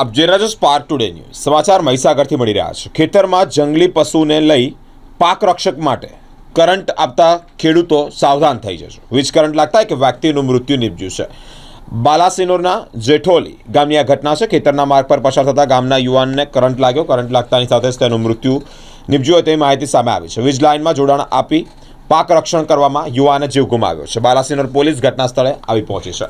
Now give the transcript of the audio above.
આપ જે રહ્યા છો સ્પાર્ક ટુડે ન્યૂઝ સમાચાર મહીસાગરથી મળી રહ્યા છે. ખેતરમાં જંગલી પશુને લઈ પાક રક્ષક માટે કરંટ આપતા ખેડૂતો સાવધાન થઈ જશે. વીજ કરંટ લાગતા એક વ્યક્તિનું મૃત્યુ નીપજ્યું છે. બાલાસિનોરના જેઠોલી ગામની આ ઘટના છે. ખેતરના માર્ગ પર પસાર થતા ગામના યુવાનને કરંટ લાગ્યો. કરંટ લાગતાની સાથે જ તેનું મૃત્યુ નીપજ્યું હોય તેવી માહિતી સામે આવી છે. વીજ લાઇનમાં જોડાણ આપી પાક રક્ષણ કરવામાં યુવાને જીવ ગુમાવ્યો છે. બાલાસિનોર પોલીસ ઘટના સ્થળે આવી પહોંચી છે.